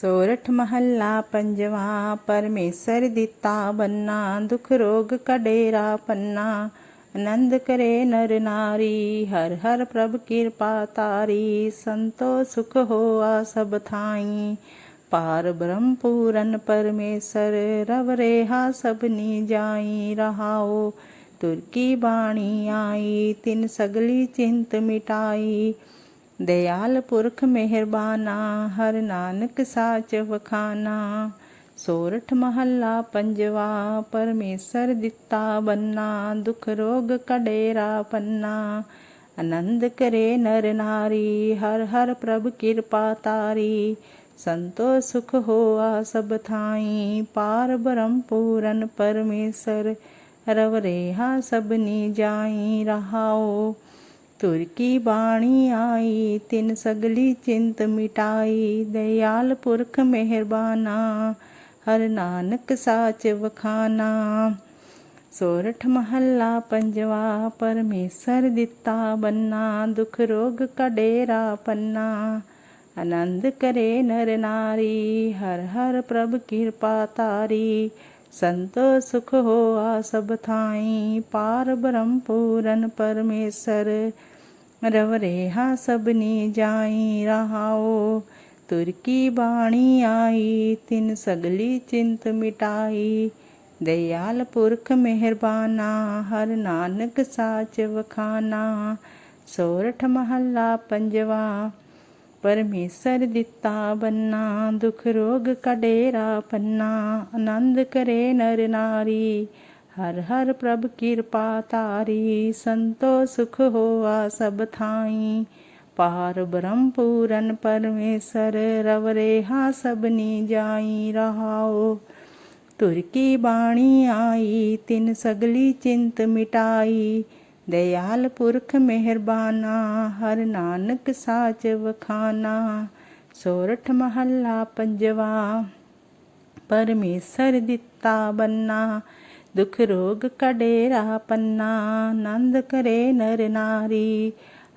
ਸੋਰਠ ਮਹੱਲਾ ਪੰਜਵਾ, ਪਰਮੇਸ਼ਰ ਦਿੱਤਾ ਬੰਨਾ, ਦੁਖ ਰੋਗ ਕਡੇਰਾ ਪੰਨਾ। ਆਨੰਦ ਕਰੇ ਨਰ ਨਾਰੀ, ਹਰ ਹਰ ਪ੍ਰਭ ਕਿਰਪਾ ਤਾਰੀ, ਸੰਤੋ ਸੁਖ ਹੋਆ ਸਭ ਥਾਈ। ਪਾਰ ਬ੍ਰਹਮ ਪੂਰਨ ਪਰਮੇਸ਼ਰ, ਰਵ ਰੇਹਾ ਸਭਨੀ ਜਾਈ ਰਹਾਓ ਤੁਰਕੀ ਬਾਣੀ ਆਈ, ਤਿਨ ਸਗਲੀ ਚਿੰਤ ਮਿਟਾਈ। ਦਇਆਲ ਪੁਰਖ ਮਿਹਰਬਾਨਾ, ਹਰ ਨਾਨਕ ਸਾਚ ਵਖਾਨਾ। ਸੋਰਠ ਮਹੱਲਾ ਪੰਜਵਾ, ਪਰਮੇਸ਼ਰ ਦਿੱਤਾ ਬੰਨਾ, ਦੁਖ ਰੋਗ ਕਡੇਰਾ ਪੰਨਾ। ਆਨੰਦ ਕਰੇ ਨਰ ਨਾਰੀ, ਹਰ ਹਰ ਪ੍ਰਭ ਕਿਰਪਾ ਤਾਰੀ। ਸੰਤੋ ਸੁਖ ਹੋਆ ਸਭ ਥਾਈ, ਪਾਰ ਬ੍ਰਹਮ ਪੂਰਨ ਪਰਮੇਸ਼ਰ। ਰਵ ਰੇਹਾ ਸਭਨੀ ਜਾਈ ਰਹਾਓ ਤੁਰ ਕੀ ਬਾਣੀ ਆਈ? ਤਿਨ ਸਗਲੀ ਚਿੰਤ ਮਿਟਾਈ। ਦਇਆਲ ਪੁਰਖ ਮਿਹਰਬਾਨਾ, ਹਰ ਨਾਨਕ ਸਾਚ ਵਖਾਨਾ। ਸੋਰਠ ਮਹੱਲਾ ਪੰਜਵਾ, ਪਰਮੇਸ਼ਰ ਦਿੱਤਾ ਬੰਨਾ, ਦੁਖ ਰੋਗ ਕਡੇਰਾ ਪੰਨਾ। ਆਨੰਦ ਕਰੇ ਨਰ ਨਾਰੀ, ਹਰ ਹਰ ਪ੍ਰਭ ਕਿਰਪਾ ਤਾਰੀ। ਸੰਤੋ ਸੁਖ ਹੋਆ ਸਭ ਥਾਈ, ਪਾਰ ਬ੍ਰਹਮ ਪੂਰਨ ਪਰਮੇਸ਼ਰ। ਰਵ ਰੇਹਾ ਸਭਨੀ ਜਾਈ, ਰਹਾਓ। ਤੁਰ ਕੀ ਬਾਣੀ ਆਈ, ਤਿਨ ਸਗਲੀ ਚਿੰਤ ਮਿਟਾਈ। ਦਇਆਲ ਪੁਰਖ ਮਿਹਰਬਾਨਾ, ਹਰ ਨਾਨਕ ਸਾਚ ਵਖਾਨਾ। ਸੋਰਠ ਮਹੱਲਾ ਪੰਜਵਾ ਪਰਮੇਸ਼ਰ ਦਿੱਤਾ ਬੰਨਾ, ਦੁਖ ਰੋਗ ਕਡੇਰਾ ਪੰਨਾ, ਆਨੰਦ ਕਰੇ ਨਰ ਨਾਰੀ, ਹਰ ਹਰ ਪ੍ਰਭ ਕਿਰਪਾ ਤਾਰੀ ਸੰਤੋ ਸੁਖ ਹੋਆ ਸਭ ਥਾਈ। ਪਾਰ ਬ੍ਰਹਮ ਪੂਰਨ ਪਰਮੇਸ਼ਰ, ਰਵ ਰੇਹਾ ਸਭਨੀ ਜਾਈ ਰਹਾਓ ਤੁਰ ਕੀ ਬਾਣੀ ਆਈ, ਤਿਨ ਸਗਲੀ ਚਿੰਤ ਮਿਟਾਈ। ਦਇਆਲ ਪੁਰਖ ਮਿਹਰਬਾਨਾ, ਹਰ ਨਾਨਕ ਸਾਚ ਵਖਾਨਾ, ਸੋਰਠ ਮਹੱਲਾ ਪੰਜਵਾ, ਪਰਮੇਸ਼ਰ ਦਿੱਤਾ ਬੰਨਾ, ਦੁਖ ਰੋਗ ਕਡੇਰਾ ਪੰਨਾ, ਆਨੰਦ ਕਰੇ ਨਰ ਨਾਰੀ,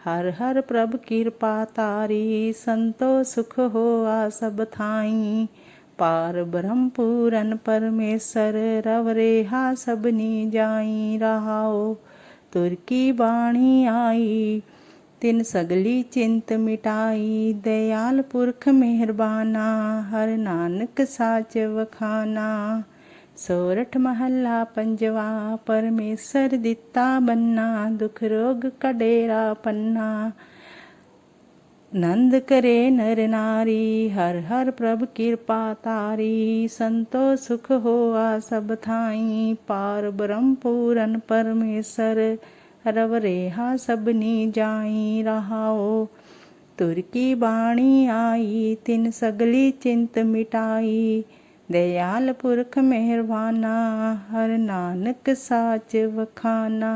ਹਰ ਹਰ ਪ੍ਰਭ ਕਿਰਪਾ ਤਾਰੀ ਸੰਤੋ ਸੁਖ ਹੋਆ ਸਭ ਥਾਈ, ਪਾਰ ਬ੍ਰਹਮ ਪੂਰਨ ਪਰਮੇਸ਼ਰ ਰਵ ਰੇਹਾ ਸਭਨੀ ਜਾਈ ਰਹਾਓ ਤੁਰ ਕੀ ਬਾਣੀ ਆਈ? ਤਿਨ ਸਗਲੀ ਚਿੰਤ ਮਿਟਾਈ। ਦਇਆਲ ਪੁਰਖ ਮਿਹਰਬਾਨਾ, ਹਰ ਨਾਨਕ ਸਾਚ ਵਖਾਨਾ। ਸੋਰਠ ਮਹੱਲਾ ਪੰਜਵਾ, ਪਰਮੇਸ਼ਰ ਦਿੱਤਾ ਬੰਨਾ, ਦੁਖ ਰੋਗ ਕਡੇਰਾ ਪੰਨਾ। ਆਨੰਦ ਕਰੇ ਨਰ ਨਾਰੀ ਹਰ ਹਰ ਪ੍ਰਭ ਕਿਰਪਾ ਤਾਰੀ ਸੰਤੋ ਸੁਖ ਹੋਆ ਸਭ ਥਾਈ ਪਾਰ ਬ੍ਰਹਮ ਪੂਰਨ ਪਰਮੇਸ਼ਰ ਰਵ ਰੇਹਾ ਸਭਨੀ ਜਾਈ ਰਹਾਓ ਤੁਰ ਕੀ ਬਾਣੀ ਆਈ ਤਿਨ ਸਗਲੀ ਚਿੰਤ ਮਿਟਾਈ ਦਇਆਲ ਪੁਰਖ ਮਿਹਰਬਾਨਾ ਹਰ ਨਾਨਕ ਸਾਚ ਵਖਾਨਾ